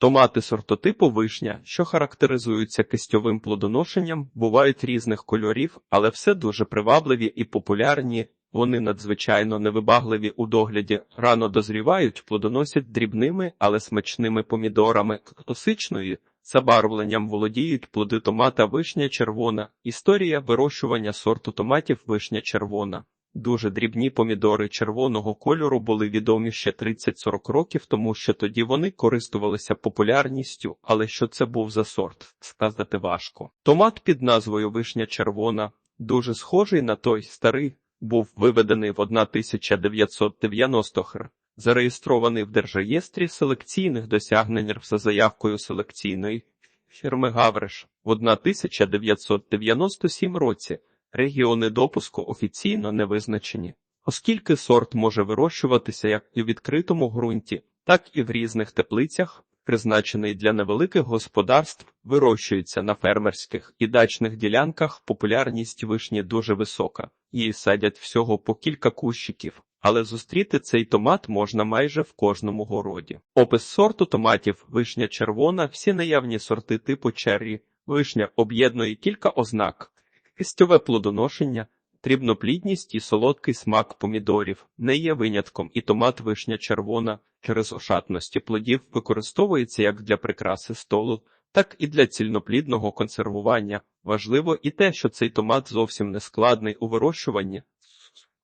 Томати сортотипу вишня, що характеризуються кистьовим плодоношенням, бувають різних кольорів, але все дуже привабливі і популярні. Вони надзвичайно невибагливі у догляді, рано дозрівають, плодоносять дрібними, але смачними помідорами, класичною забарвленням володіють плоди томата вишня червона. Історія вирощування сорту томатів вишня червона. Дуже дрібні помідори червоного кольору були відомі ще 30-40 років тому, що тоді вони користувалися популярністю, але що це був за сорт, сказати важко. Томат під назвою вишня червона, дуже схожий на той старий, був виведений в 1990-х, зареєстрований в Держреєстрі селекційних досягнень за заявкою селекційної фірми Гавриш в 1997 році. Регіони допуску офіційно не визначені, оскільки сорт може вирощуватися як в відкритому ґрунті, так і в різних теплицях, призначений для невеликих господарств, вирощується на фермерських і дачних ділянках. Популярність вишні дуже висока, її садять всього по кілька кущиків, але зустріти цей томат можна майже в кожному городі. Опис сорту томатів вишня червона, всі наявні сорти типу черрі, вишня об'єднує кілька ознак. Кистьове плодоношення, дрібноплідність і солодкий смак помідорів не є винятком, і томат вишня червона через ошатності плодів використовується як для прикраси столу, так і для цільноплідного консервування. Важливо і те, що цей томат зовсім не складний у вирощуванні.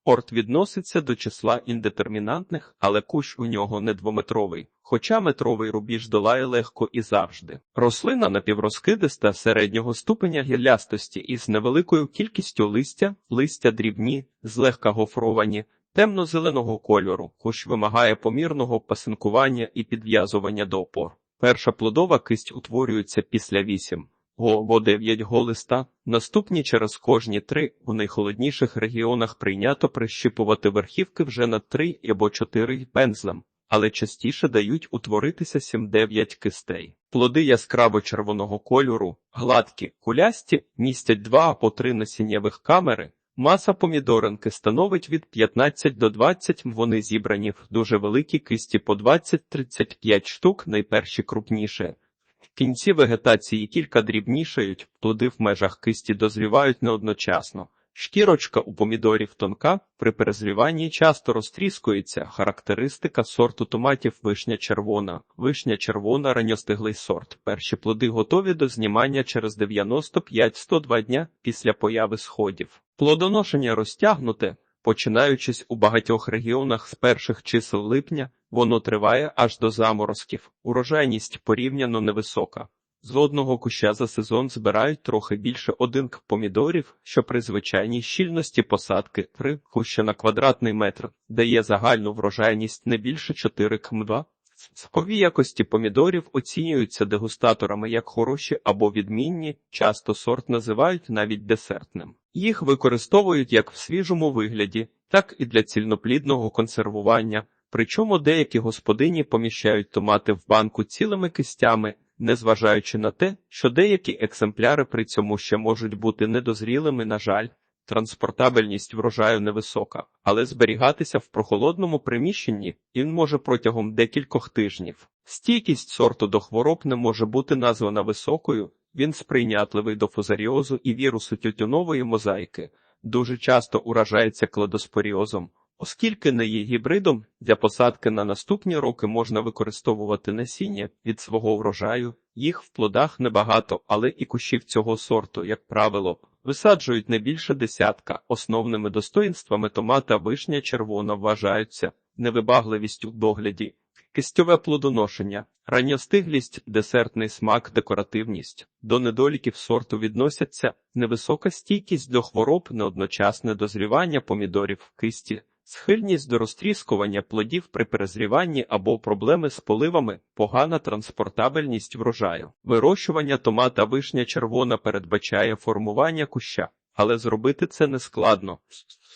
Сорт відноситься до числа індетермінантних, але кущ у нього не двометровий, хоча метровий рубіж долає легко і завжди. Рослина напіврозкидиста середнього ступеня гіллястості із невеликою кількістю листя, листя дрібні, злегка гофровані, темно-зеленого кольору, кущ вимагає помірного пасинкування і підв'язування до опор. Перша плодова кисть утворюється після вісім або 9 голиста, наступні через кожні три у найхолодніших регіонах прийнято прищипувати верхівки вже на 3 або 4 пензлем, але частіше дають утворитися 7-9 кистей. Плоди яскраво червоного кольору, гладкі, кулясті, містять 2 або 3 насіннєвих камери. Маса помідоринки становить від 15 до 20, вони зібрані в дуже великі кисті по 20-35 штук, найперші крупніше. В кінці вегетації кілька дрібнішають, плоди в межах кисті дозрівають неодночасно. Шкірочка у помідорів тонка, при перезріванні часто розтріскується. Характеристика сорту томатів вишня червона. Вишня червона ранньостиглий сорт. Перші плоди готові до знімання через 95-102 дня після появи сходів. Плодоношення розтягнуте, починаючись у багатьох регіонах з перших чисел липня, воно триває аж до заморозків. Урожайність порівняно невисока. З одного куща за сезон збирають трохи більше один к помідорів, що при звичайній щільності посадки 3 куща на квадратний метр дає загальну врожайність не більше 4 км2. Смакові якості помідорів оцінюються дегустаторами як хороші або відмінні, часто сорт називають навіть десертним. Їх використовують як в свіжому вигляді, так і для цільноплідного консервування. Причому деякі господині поміщають томати в банку цілими кистями, незважаючи на те, що деякі екземпляри при цьому ще можуть бути недозрілими, на жаль, транспортабельність врожаю невисока, але зберігатися в прохолодному приміщенні він може протягом декількох тижнів. Стійкість сорту до хвороб не може бути названа високою, він сприйнятливий до фузаріозу і вірусу тютюнової мозаїки, дуже часто уражається кладоспоріозом. Оскільки не є гібридом, для посадки на наступні роки можна використовувати насіння від свого врожаю, їх в плодах небагато, але і кущів цього сорту, як правило, висаджують не більше десятка. Основними достоїнствами томата вишня червона вважаються невибагливість у догляді, кистьове плодоношення, ранньостиглість, десертний смак, декоративність. До недоліків сорту відносяться невисока стійкість до хвороб, неодночасне дозрівання помідорів в кисті. Схильність до розтріскування плодів при перезріванні або проблеми з поливами, погана транспортабельність врожаю. Вирощування томата вишня червона передбачає формування куща, але зробити це не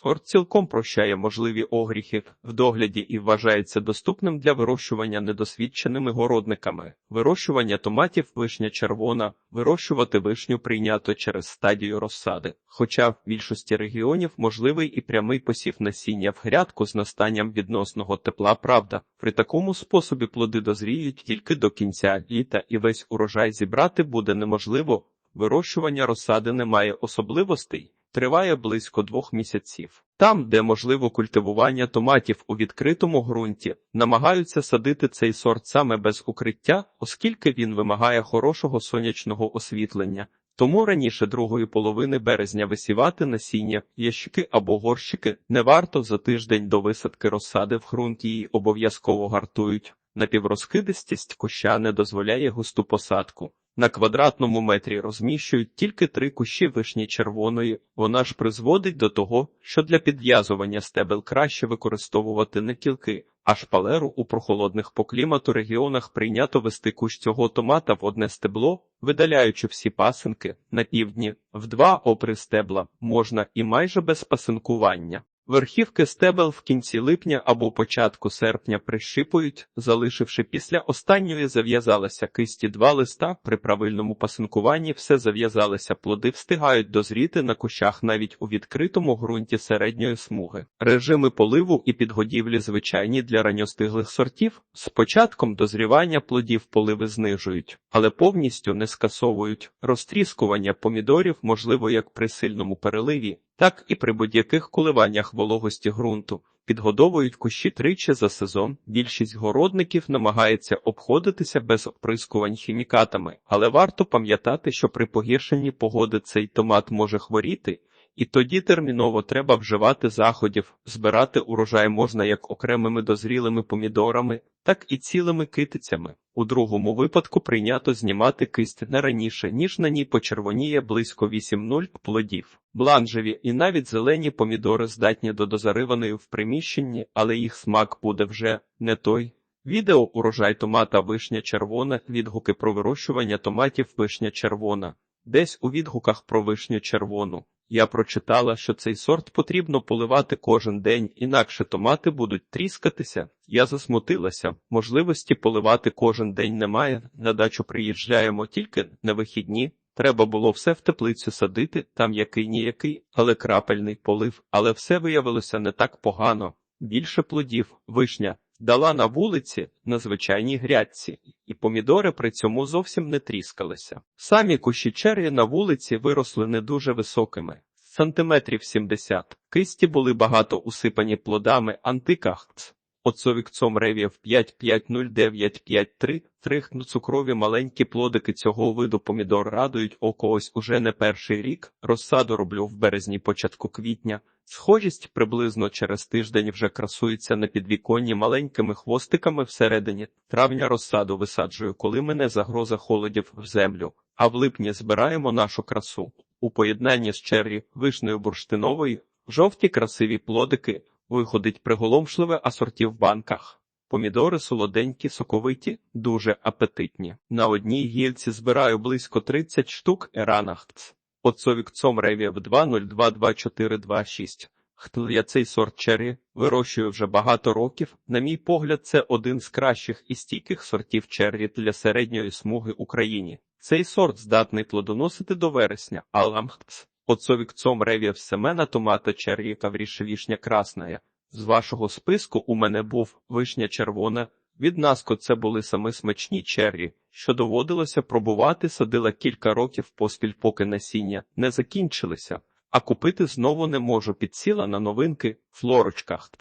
складно. Цілком прощає можливі огріхи в догляді і вважається доступним для вирощування недосвідченими городниками. Вирощування томатів вишня червона, вирощувати вишню прийнято через стадію розсади. Хоча в більшості регіонів можливий і прямий посів насіння в грядку з настанням відносного тепла. Правда, при такому способі плоди дозріють тільки до кінця літа, і весь урожай зібрати буде неможливо. Вирощування розсади не має особливостей, триває близько двох місяців. Там, де можливо культивування томатів у відкритому ґрунті, намагаються садити цей сорт саме без укриття, оскільки він вимагає хорошого сонячного освітлення. Тому раніше другої половини березня висівати насіння, ящики або горщики не варто за тиждень до висадки розсади в ґрунті її обов'язково гартують. Напіврозкидистість куща не дозволяє густу посадку. На квадратному метрі розміщують тільки три кущі вишні червоної. Вона ж призводить до того, що для підв'язування стебел краще використовувати не кілки, а шпалеру у прохолодних по клімату регіонах прийнято вести кущ цього томата в одне стебло, видаляючи всі пасинки на півдні, в два опри стебла можна і майже без пасинкування. Верхівки стебел в кінці липня або початку серпня прищипують, залишивши після останньої зав'язалися кисті два листа. При правильному пасинкуванні все зав'язалися, плоди встигають дозріти на кущах навіть у відкритому ґрунті середньої смуги. Режими поливу і підгодівлі звичайні для ранньостиглих сортів. З початком дозрівання плодів поливи знижують, але повністю не скасовують. Розтріскування помідорів можливо як при сильному переливі, так і при будь-яких коливаннях вологості ґрунту. Підгодовують кущі тричі за сезон. Більшість городників намагається обходитися без оприскувань хімікатами, але варто пам'ятати, що при погіршенні погоди цей томат може хворіти, і тоді терміново треба вживати заходів. Збирати урожай можна як окремими дозрілими помідорами, так і цілими китицями. У другому випадку прийнято знімати кисть не раніше, ніж на ній почервоніє близько 8-0 плодів. Бланжеві і навіть зелені помідори здатні до дозариваної в приміщенні, але їх смак буде вже не той. Відео урожай томата вишня червона, відгуки про вирощування томатів вишня червона. Десь у відгуках про вишню червону. Я прочитала, що цей сорт потрібно поливати кожен день, інакше томати будуть тріскатися. Я засмутилася. Можливості поливати кожен день немає. На дачу приїжджаємо тільки на вихідні. Треба було все в теплицю садити, там який ніякий, але крапельний полив. Але все виявилося не так погано. Більше плодів, вишня. Дала на вулиці на звичайній грядці, і помідори при цьому зовсім не тріскалися. Самі кущі черві на вулиці виросли не дуже високими, сантиметрів 70. Кисті були багато усипані плодами антикахц. Оцовікцом ревів 5509553, трихну цукрові маленькі плодики цього виду помідор радують око ось уже не перший рік. Розсаду роблю в березні початку квітня. Схожість приблизно через тиждень вже красується на підвіконні маленькими хвостиками всередині. Травня розсаду висаджую, коли мене загроза холодів в землю, а в липні збираємо нашу красу. У поєднанні з черрі вишнею бурштинової, жовті красиві плодики, виходить приголомшливе асорті в банках. Помідори солоденькі, соковиті, дуже апетитні. На одній гільці збираю близько 30 штук еранахтс. Отцовікцом ревів 2022426. Хтл я цей сорт черрі вирощую вже багато років. На мій погляд, це один з кращих і стійких сортів черрі для середньої смуги Україні. Цей сорт здатний плодоносити до вересня, а ламхтс. Отцовікцом ревів семена томата черрі кавріше вішня красная. З вашого списку у мене був вишня червона. Від наско це були саме смачні черрі, що доводилося пробувати садила кілька років поспіль, поки насіння не закінчилися, а купити знову не можу. Підсіла на новинки флорочках.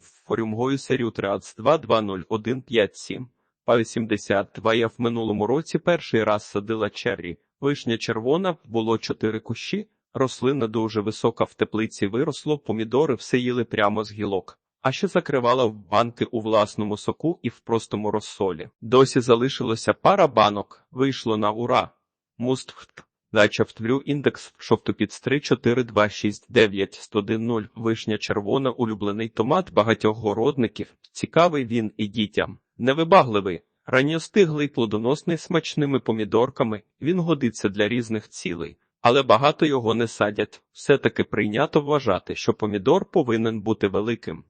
Форюмгою серію 320157. Па 82 я в минулому році перший раз садила черрі. Вишня червона, було чотири кущі, рослина дуже висока в теплиці виросло, помідори все їли прямо з гілок. А ще закривала в банки у власному соку і в простому розсолі. Досі залишилося пара банок, вийшло на ура. Мустфт. Дача втвлю індекс шовтопіц 3426910 вишня червона, улюблений томат багатьох городників. Цікавий він і дітям. Невибагливий, ранньостиглий, плодоносний смачними помідорками, він годиться для різних цілей. але багато його не садять. Все-таки прийнято вважати, що помідор повинен бути великим.